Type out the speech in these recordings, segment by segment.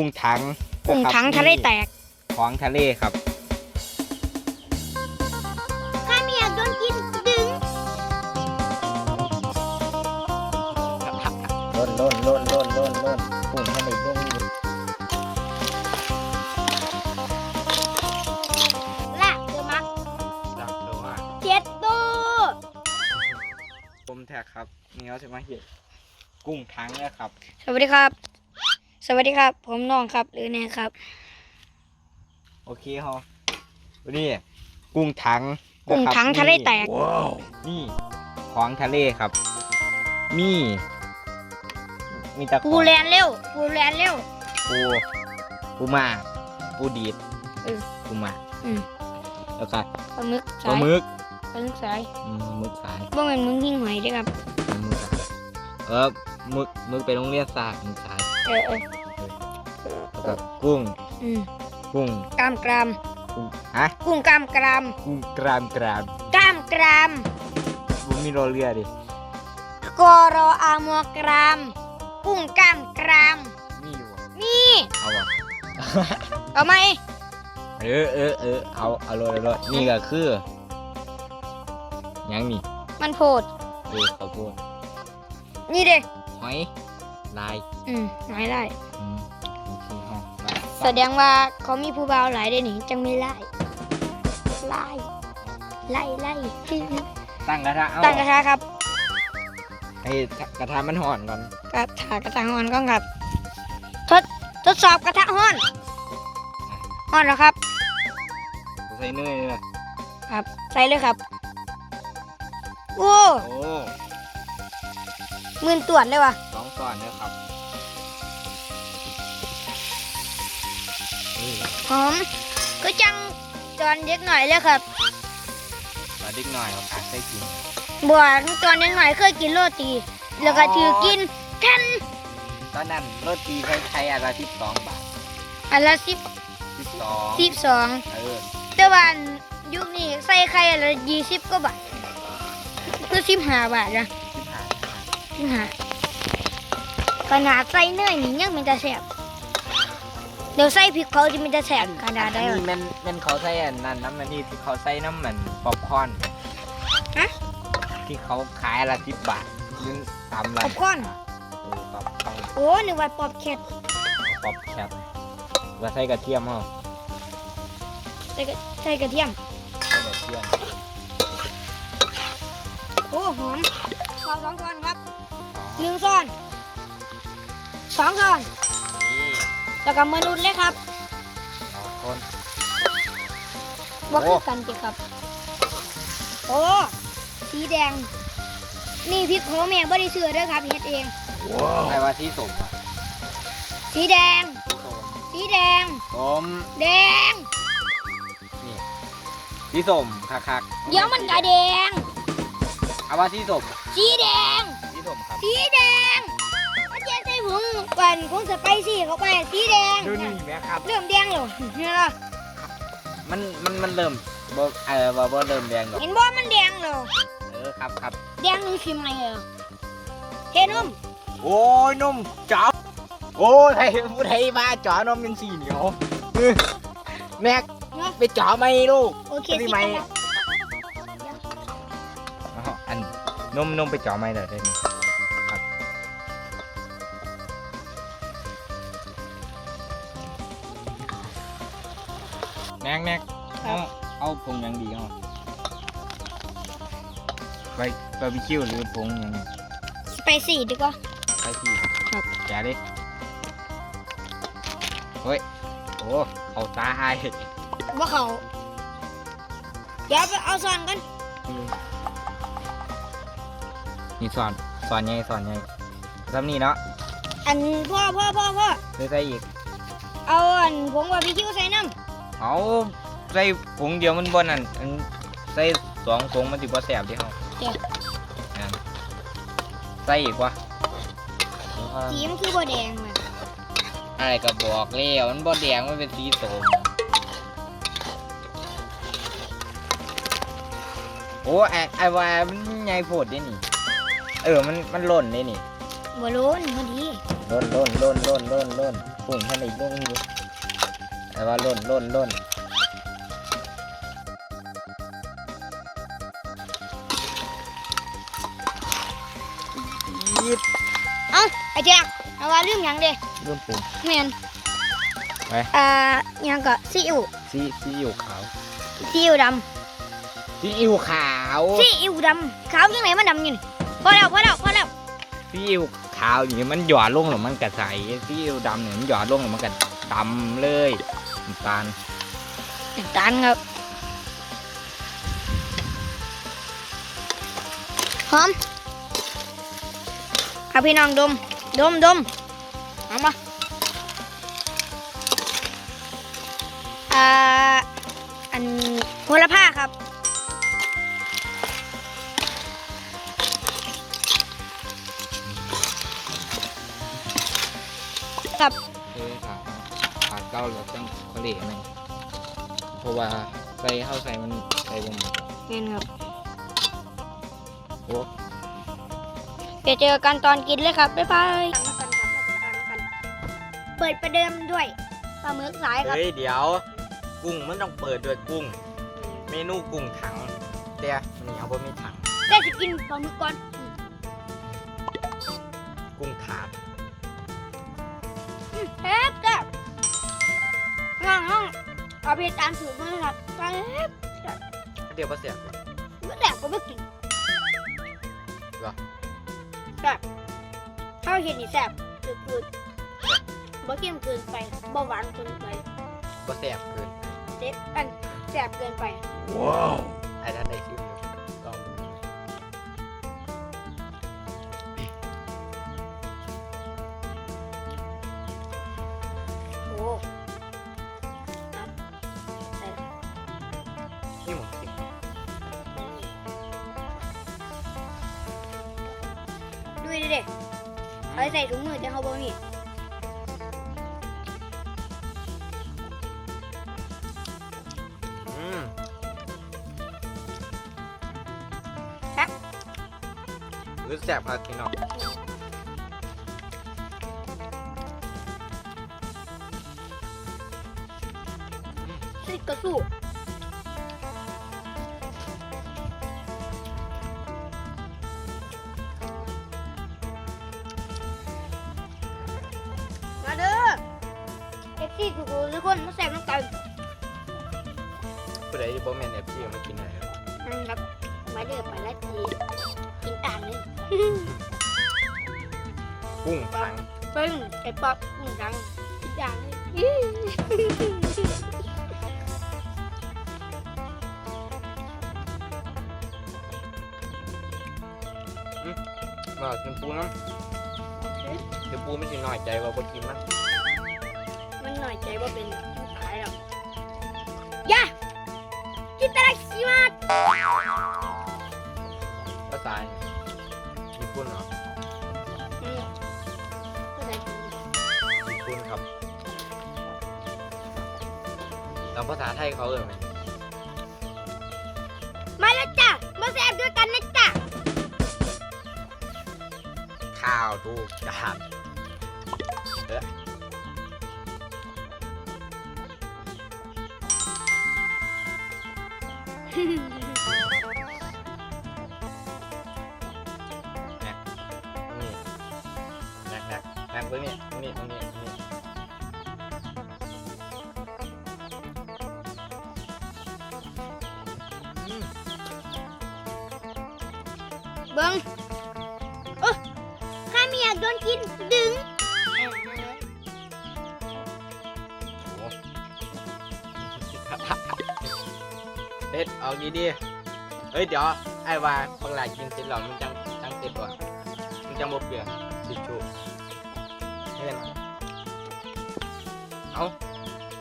กุ้งถังกุ้งนะครับถังทะเลแตก ของทะเลครับถ้าไม่อยากโดนกินดึงล่นล่นล่นล่นล่นล่นกุ้งทะเลล่นลากเดือมักดักเดี๋ยวว่าเจ็ดตัวผมแท็กครับนี่เขาจะมาเห็ดกุ้งถังนะครับ สวัสดีครับ สวัสดีครับ ผมน้องครับ หรือแน่ครับ โอเคเขาวันนี้กุ้งถังกุ้งนะครับถังทะเลแตกนี่ของทะเลครับ มี มีตะขปูอแลนเร็วปูแลนเร็ว ปูปูมา ปูดีดเออปูมาอืม แล้วก็ปลาหมึกปสาลายหมึกปลาหมึกสายอืมหมึกสายบ่แม่นมึงหิ้งหอยเด้วยครับ ปลาหมึกสายเออหมึกหมึกไปโรงเรียนศาสตร์หมึกสาย เออเออแล้ว ก็กุ้ง อืมกุ้งกล้ามกรามกุ้งฮะ กุ้งกล้ามกรามกุ้งกรามกรามกล้ามกรามบุมีโรอเรือดิกอรออามัวกราม กุ้งกล้ามกราม มีอยู่อะนี่ เอาวะเอาไหมเออเออเออเอาเอาโรยเอาโรยนี่ก็คือหยังนี่มันโพด เออข้าวโพดนี่เด้หอยลายอืมหอยได้อืม สดงว่าเขามีผู้บ่าวหลายได้หนิจังไม่ไล่ไล่ไล่ไล่ตั้งกระทะเอาตั้งกระทะครับให้กระทะมันห่อนก่อนกระทะกระทะฮ้อนก่อนครับ ทดทดสอบกระทะฮ้อนฮ้อนแล้วครับใส่เนยเลยครับใส่เลยครับโอ้โอ้หมื่นตรวจเลยว่ะสองก่อนนะครับ หอมก็จังตอนเด็กหน่อยเลยครับปลาดิกหน่อยเอาผักใส่กินบัวตอนเด็กหน่อยเคยกินโรตี แล้วก็ถือกินแท่นตอนนั้นโรตีไข่ไข่อะไรที่สองบาทอันละสิบที่สองสิบสองเออแต่ว่ายุคนี้ใส่ไข่อันละยี่สิบก็บาทคือสิบห้าบาทนะที่ผ่านสิบห้าขนาดใส่เนยนี่ยังมันจะแสบ เดี๋ยวใส่พริกเขาจะมันจะแสบขนาดได้อันหรอนี้แมันแมันเขาใส่อันนั้นน้ำมันที่ที่เขาใส่น้ำมันป๊อปคอร์นฮะที่เขาขายละสิบบาทยืนตามร้านป๊อปคอร์น เออป๊อปคอร์นโอ้นึกว่าปอบเข็ดป๊อปแคปว่าใส่กระเทียมเหรอใส่กระใส่กระเทียม ใส่กระเทียมโอ้หอมขอสองช้อนครับหนึ่งช้อนสองช้อนนี่ แล้วก็มานุนเลยครับสองคนว่าโอ้คือกันจิครับ โอ้สีแดง นี่พริกโหแม่บริเสือด้วยครับเฮ็ดเองใครว่าที่สมอะสีแดงที่สมสีแดง สม แดงที่สมคักคักๆเดี๋ยวมันกระแดง เอาว่าที่สม สีแดงที่สมครับ สีแดง อาจารย์ใส่ผงปั่นผงสไปซี่เข้าไปสีแดง ดูนี่ไหมครับ เริ่มแดงแล้วเนี่ยเหรอมันมันมันเริ่มบ่เออบ่บ่เริ่มแดงหรอกเห็นบ่มันแดงแล้วเออครับครับแดงนี่ชิมอะไรเหรอเทนมโอ้ยนมจ๋าโอ้ยไทยผู้ไทยมาจ๋านมเป็นสีเหนียวเออแม็กไปจ๋าไหมลูกโอเคอันนี้สิไหมครับอ้าวอันนมนมไปจ๋าไหมเด้อได้นี่ครั แม็กแม็กเอาเอาผงหยังดีเอาไปบาร์บีคิวหรือผงหยังสไปซี่ดีกว่า ไปที่ครับ แกะดิเฮ้ยโอ้เขาตาอายว่าเขาเดี๋ยวไปเอาซอนกันนี่สอนสอนไงสอนไงทำนี่เนาะอันพ่อพ่อพ่อพ่อหรือใส่อีก เอาอันผงบาร์บีคิวใส่น้ เอาใส่ผงเดียวมันบนอันอันใส่สองผงมันติบ่แสบเดิเฮาำเดี๋ยวนั่นใส่อีกวะสีมันคือบัแดงว่ะอะไรก็บอกแล้วมันบ่แดงมันเป็นสีส้มโอ้ไอ้ไอ้ว่ามันใหญ่โพดเด้นี่ เออมันมันหล่นเด้นี่บ่รู้นพอดี ล่นล่นล่นล่นล่นล่นปุ่งท่านอีกลงอยู่ แต่ว่าล่นล่นล่นยีดเอ้าไอ้แจ๊กเอาว่าลืมหยังเด้เริ่มปรุง แม่นไป อ่าหยังก็ซีอิ๊วซีซีอิ๊วขาวซีอิ๊วดซีอิ๊วขาวำซีอิ๊วดำขาวยังไงมันดำอยู่นี่พอแล้วพอแล้วพอแล้วซีอิ๊วขาวอย่างนี้มันหยอดลงหรือมันกระใสซีอิ๊วดำเนี่ยมันหยอดลงหรือมันกระดำเลย น้ำตาลน้ำตาลครับหอมครับพี่น้องดม ดมดมเอามาอ่าอันโหระพาครับกับเออขาขาเก้าเราต้อง เขาเหล่หนึงเพราะว่าใส่เข้าใส่มันใส่บนหมดเงินครับโอ้เดี๋ยวเจอกันตอนกินเลยครับบ๊ายบายเปิดประเดิมด้วยปลาหมึกสายครับเฮ้ยเดี๋ยว กุ้งมันต้องเปิดด้วยกุ้ง เมนูกุ้งถังเดี๋ยวมันนี้เอาบ่มีถังได้จะกินปลาหมึกก่อน กุ้งถาด เอาไปตามสูตรมาเลยครับแซ่บเดี๋ยวมาเสียบไม่แซ่บก็ไม่กินเหรอแซ่บข้าวเห็ดนี่แซ่บจืดจืดบ่เค็มเกินไปบ่หวานเกินไปก็เสียบเกินเด็ดอันแซ่บเกินไปไอ้ท่านได้ชิมอ ดูดิเด็กเอาใส่ถุงมือจะเขาบ่มีอืมครับหรือแสบครับพี่น้องสิกระสู้ คนทุกคนมาแซ่บน้ำกันผู้ใดที่บ่แม่นเอฟซีมากินหน่อยครับนั่นครับมาเด้อปลาละจีกินตาลเลยกุ้งถังเป็นไอ้ป๊อปอืมดังอีกอย่างเลยรอกินปูน้ำเดี๋ยวปูไม่สิน้อยใจว่าบ่กินมันมัน หน่อยใจว่าเป็นตายแล้วย่ากินตาลชิมาภาษาญี่ปุ่นเหรออืมก็ได้กินญี่ปุ่นครับแต่ภาษาไทยเขาเอ่ยไหมมาแล้วจ้ะมาแซ่บด้วยกันนะจ๊ะข้าวทูกจานนี่ห นักหนักหนักตรงนี้ตรงนี้ตรงนี้ตรงนี้ เฮ็ดเอาดีดีๆเฮ้ยเดี๋ยวไอ้ว่าบางหลายกินเสร็จแล้วมันจังจังเสร็จว่ะมันจังบ่เปลืองทิชชู่เห็นเอา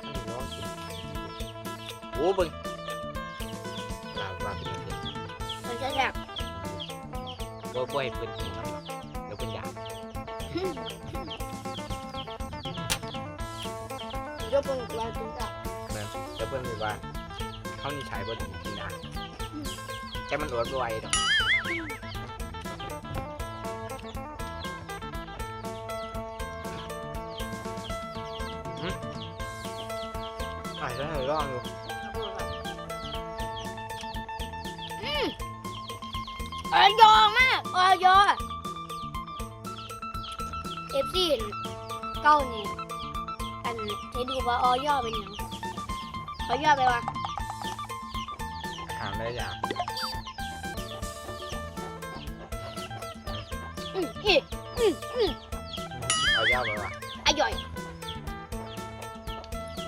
อันนี้ลองกินโอ้เบิ่งลาวว่าเป็นจังซี่มันจะแซ่บบ่บ่ให้เพิ่นกินมันหรอกเดี๋ยวเพิ่นอยากยกเบิ้งเราจึงจะแม่นเดี๋ยวเพิ่นสิว่า เฮานี่ใช้บ่ดีกินได้แต่มันอดบ่ไหวดอกอะจะให้ลองดูออยอมากออยอเอฟซีเก้านี่อันให้ดูว่าออยอเป็นหยังออยอไปว่าถามได้อย่างอืมอีอืมอืมเอาย่าไปว่ะอร่อย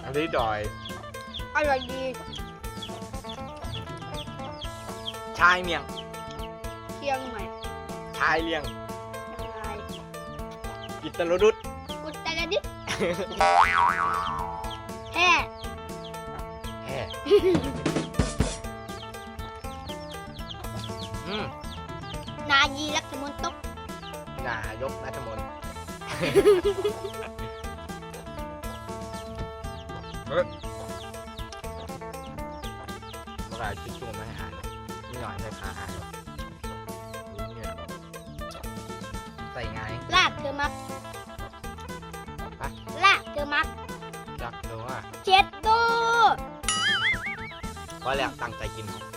อันนี้ดอย อร่อยดีชายเมียง เชียงใหม่ชายเลียงเชียงรายอิตาลดุดอุตรดิตถ์แฮ่ แฮ่ อืมนายีรักมนตกนายกรัฐมนตรีเฮ้ยเมื่อไหร่ชิดจุ่มไม่ให้หายนี่หน่อยให้ขาหายอุ๊ยเนี่ยใส่ไงลากเธอมักฮะลากเธอมักยักษ์ดูว่าเจ็ดโตว่าแล้วตั้งใจกินเ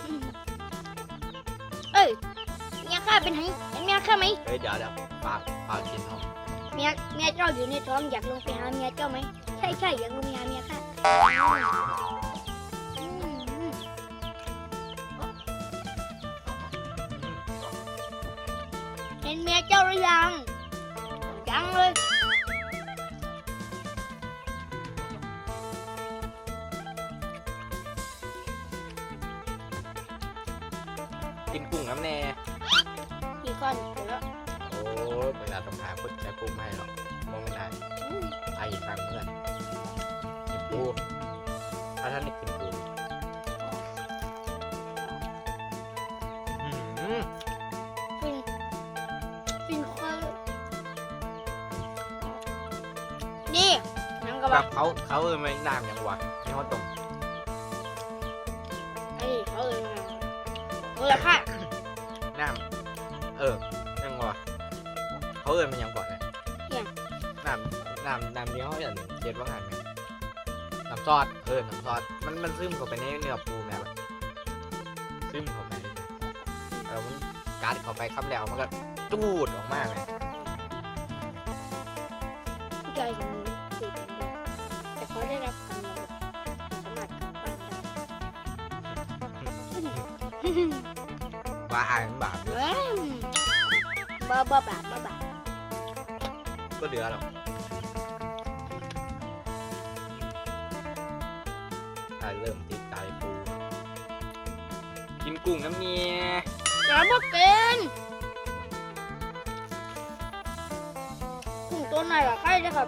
อ้ยเมียข้าเป็นไงเห็นเมียข้าไหมเฮ้ยเดี๋ยวเดี๋ยวฝากฝากกินห้องเมียเมียเจ้าอยู่ในท้องอยากลงไปหาเมียเจ้าไหมใช่ใช่อยากลงไปหาเมียข้าอืมเห็นเมียเจ้าหรือยังยังเลย แบว่าบเขาเขาเออไม่น้ำอย่างวะนี่เขาตรงไอ้นี่เขาเอ่ยมามูลค่าน้ำเออยังวะเขาเออมันยังก่อนเลยน้ำน้ำน้ำนี้เขาอย่างเจ็ดว่างานไหมน้ำซอสเออน้ำซอสมันมันซึมเข้าไปในเนื้อปูแม่แบบซึมเข้าไปแล้วมันกัดเข้าไปคำแล้วมันก็จูดออกมาเลย ว่าอ่านบาปด้วยเว้ยบ้าบ้าบาบ้าบาก็เหลือหรอกถ้าเริ่มติดใจปูกินกุ้งน้ำเมียแต่บ่เป็นกุ้งตัวไหนล่ะใครจะครับ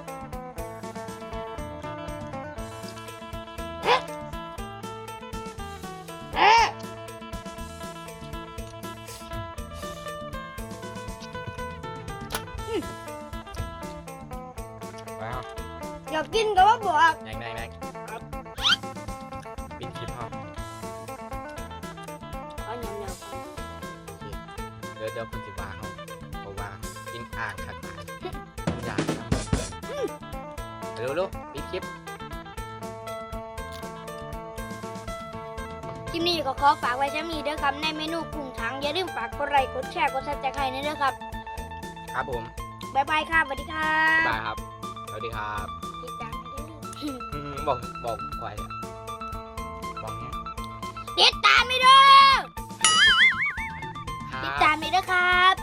อยากกินก็ว่าบอกแรงแรงแรงปิดคลิปห้องเอาหยำหยเดี๋ยวเดี๋ยวคุณจิบาเขาเพราะว่ากินอ่างขัดตายอยากนะเร็วเร็วปิดคลิปคลิปนี้ก็ขอฝากไว้ช่ำนี้เด้อครับ ในเมนูกุ้งถังอย่าลืมฝากกดไลค์กดแชร์กดซับสไครต์นะเด้อครับ ครับผม บ๊ายบายครับสวัสดีครับ บ๊ายบายครับ สวัสดีครับ อืมบอกบอกไว้บอกเนี้ยติดตามให้ด้วยครัติดบ ตามให้ด้วยครับ